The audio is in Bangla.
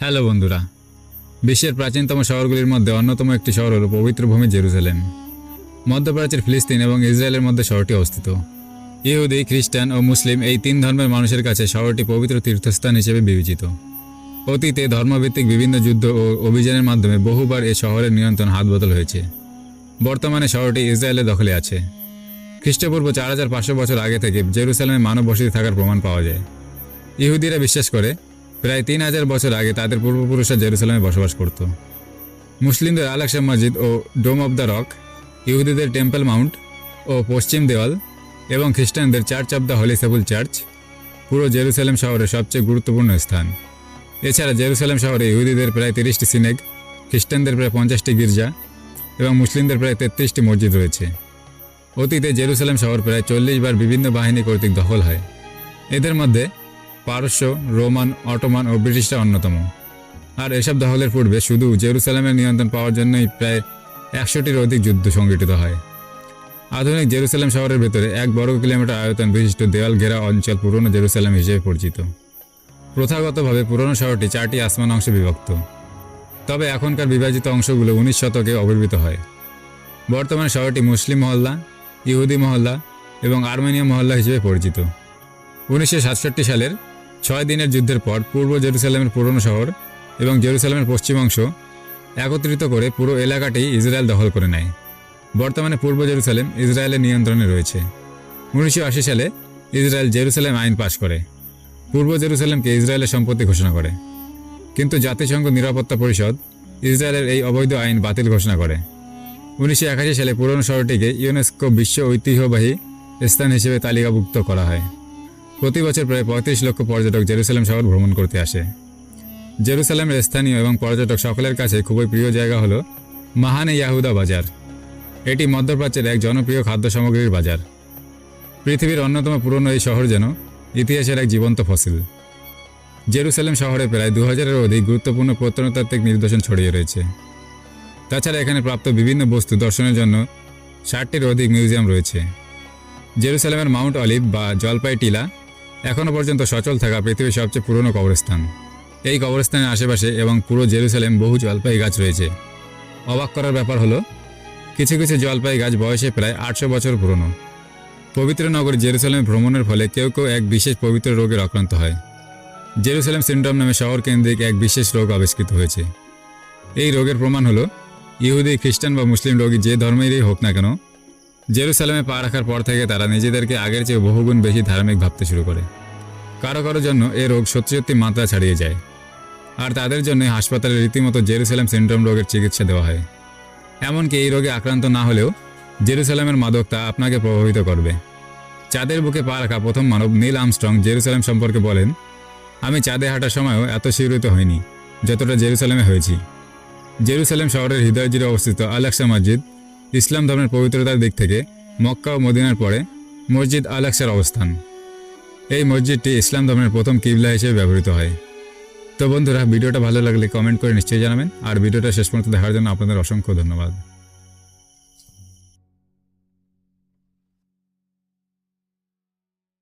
হ্যালো বন্ধুরা। বিশ্বের প্রাচীনতম শহরগুলির মধ্যে অন্যতম একটি শহর হল পবিত্র ভূমি জেরুজালেম। মধ্যপ্রাচ্যের ফিলিস্তিন এবং ইসরায়েলের মধ্যে শহরটি অবস্থিত। ইহুদি, খ্রিস্টান ও মুসলিম এই তিন ধর্মের মানুষের কাছে শহরটি পবিত্র তীর্থস্থান হিসেবে বিবেচিত। অতীতে ধর্মভিত্তিক বিভিন্ন যুদ্ধ ও অভিযানের মাধ্যমে বহুবার এ শহরের নিয়ন্ত্রণ হাতবদল হয়েছে। বর্তমানে শহরটি ইসরায়েলের দখলে আছে। খ্রিস্টপূর্ব চার হাজার পাঁচশো বছর আগে থেকে জেরুসালেমে মানব বসতি থাকার প্রমাণ পাওয়া যায়। ইহুদিরা বিশ্বাস করে প্রায় তিন হাজার বছর আগে তাদের পূর্বপুরুষরা জেরুসালেমে বসবাস করত। মুসলিমদের আলাকসা মসজিদ ও ডোম অব দ্য রক, ইহুদিদের টেম্পল মাউন্ট ও পশ্চিম দেওয়াল এবং খ্রিস্টানদের Church of the Holy Sepulchre church পুরো জেরুসালেম শহরের সবচেয়ে গুরুত্বপূর্ণ স্থান। এছাড়া জেরুসালেম শহরে ইহুদিদের প্রায় তিরিশটি সিনেক খ্রিস্টানদের প্রায় পঞ্চাশটি গির্জা এবং মুসলিমদের প্রায় তেত্রিশটি মসজিদ রয়েছে। অতীতে জেরুসালেম শহর প্রায় চল্লিশ বার বিভিন্ন বাহিনী কর্তৃক দখল হয়। এদের মধ্যে পারস্য, রোমান, অটোমান ও ব্রিটিশরা অন্যতম। আর এসব দখলের পূর্বে শুধু জেরুসালামের নিয়ন্ত্রণ পাওয়ার জন্যই প্রায় একশোটির অধিক যুদ্ধ সংগঠিত হয়। আধুনিক জেরুসালেম শহরের ভেতরে এক বর্গ কিলোমিটার আয়তন বিশিষ্ট দেওয়াল ঘেরা অঞ্চল পুরনো জেরুসালেম হিসেবে পরিচিত। প্রথাগতভাবে পুরনো শহরটি চারটি আসমান অংশে বিভক্ত। তবে এখনকার বিভাজিত অংশগুলো উনিশ শতকে অবির্ভূত হয়। বর্তমানে শহরটি মুসলিম মহল্লা, ইহুদি মহল্লা এবং আর্মেনিয়া মহল্লা হিসেবে পরিচিত। উনিশশো সাতষট্টি সালের ছয় দিনের যুদ্ধের পর পূর্ব জেরুসালেমের পুরনো শহর এবং জেরুসালেমের পশ্চিম অংশ একত্রিত করে পুরো এলাকাটি ইসরায়েল দখল করে নেয়। বর্তমানে পূর্ব জেরুসালেম ইসরায়েলের নিয়ন্ত্রণে রয়েছে। উনিশশো আশি সালে ইসরায়েল জেরুসালেম আইন পাশ করে। পূর্ব জেরুসালেমকে ইসরায়েলের সম্পত্তি ঘোষণা করে। কিন্তু জাতিসংঘ নিরাপত্তা পরিষদ ইসরায়েলের এই অবৈধ আইন বাতিল ঘোষণা করে। উনিশশো একাশি সালে পুরনো শহরটিকে ইউনেস্কো বিশ্ব ঐতিহ্যবাহী স্থান হিসেবে তালিকাভুক্ত করা হয়। প্রতি বছর প্রায় পঁয়ত্রিশ লক্ষ পর্যটক জেরুসালেম শহর ভ্রমণ করতে আসে। জেরুসালেমের স্থানীয় এবং পর্যটক সকলের কাছে খুবই প্রিয় জায়গা হলো মাহানে ইয়াহুদা বাজার। এটি মধ্যপ্রাচ্যের এক জনপ্রিয় খাদ্য সামগ্রীর বাজার। পৃথিবীর অন্যতম পুরনো এই শহর যেন ইতিহাসের এক জীবন্ত ফসিল। জেরুসালেম শহরে প্রায় দু হাজারের অধিক গুরুত্বপূর্ণ প্রত্নতাত্ত্বিক নিদর্শন ছড়িয়ে রয়েছে। তাছাড়া এখানে প্রাপ্ত বিভিন্ন বস্তু দর্শনের জন্য ষাটটির অধিক মিউজিয়াম রয়েছে। জেরুসালেমের মাউন্ট অলিভ বা জলপাই টিলা এখনও পর্যন্ত সচল থাকা পৃথিবীর সবচেয়ে পুরনো কবরস্থান। এই কবরস্থানের আশেপাশে এবং পুরো জেরুসালেম বহু জলপাই গাছ রয়েছে। অবাক করার ব্যাপার হলো, কিছু কিছু জলপাই গাছ বয়সে প্রায় আটশো বছর পুরনো। পবিত্র নগর জেরুসালেম ভ্রমণের ফলে কেউ কেউ এক বিশেষ পবিত্র রোগের আক্রান্ত হয়। জেরুসালেম সিন্ড্রোম নামে শহর কেন্দ্রিক এক বিশেষ রোগ আবিষ্কৃত হয়েছে। এই রোগের প্রমাণ হলো, ইহুদি, খ্রিস্টান বা মুসলিম রোগী যে ধর্মেরই হোক না কেন জেরুসালেমে পা রাখার পর থেকে তারা নিজেদেরকে আগের চেয়ে বহুগুণ বেশি ধার্মিক ভাবতে শুরু করে। কারও কারও জন্য এ রোগ সত্যি সত্যি মাত্রা ছাড়িয়ে যায়। আর তাদের জন্য হাসপাতালে রীতিমতো জেরুসালেম সিন্ড্রোম রোগের চিকিৎসা দেওয়া হয়। এমনকি এই রোগে আক্রান্ত না হলেও জেরুসালামের মাদক তা আপনাকে প্রভাবিত করবে। চাঁদের বুকে পা রাখা প্রথম মানব নীল আমস্ট্রং জেরুসালেম সম্পর্কে বলেন, আমি চাঁদে হাঁটার সময়ও এত শিহরিত হইনি, যতটা জেরুসালেমে হয়েছি। জেরুসালেম শহরের হৃদয় অবস্থিত আলাক্সা মসজিদ ইসলাম ধর্মের পবিত্রতার দিক থেকে মক্কা ও মদিনার পরে মসজিদ আলাক্সার অবস্থান। এই মসজিদটি ইসলাম ধর্মের প্রথম কিবলা হিসেবে ব্যবহৃত হয়। তো বন্ধুরা, ভিডিওটা ভালো লাগলে কমেন্ট করে নিশ্চয়ই জানাবেন। আর ভিডিওটা শেষ পর্যন্ত দেখার জন্য আপনাদের অসংখ্য ধন্যবাদ।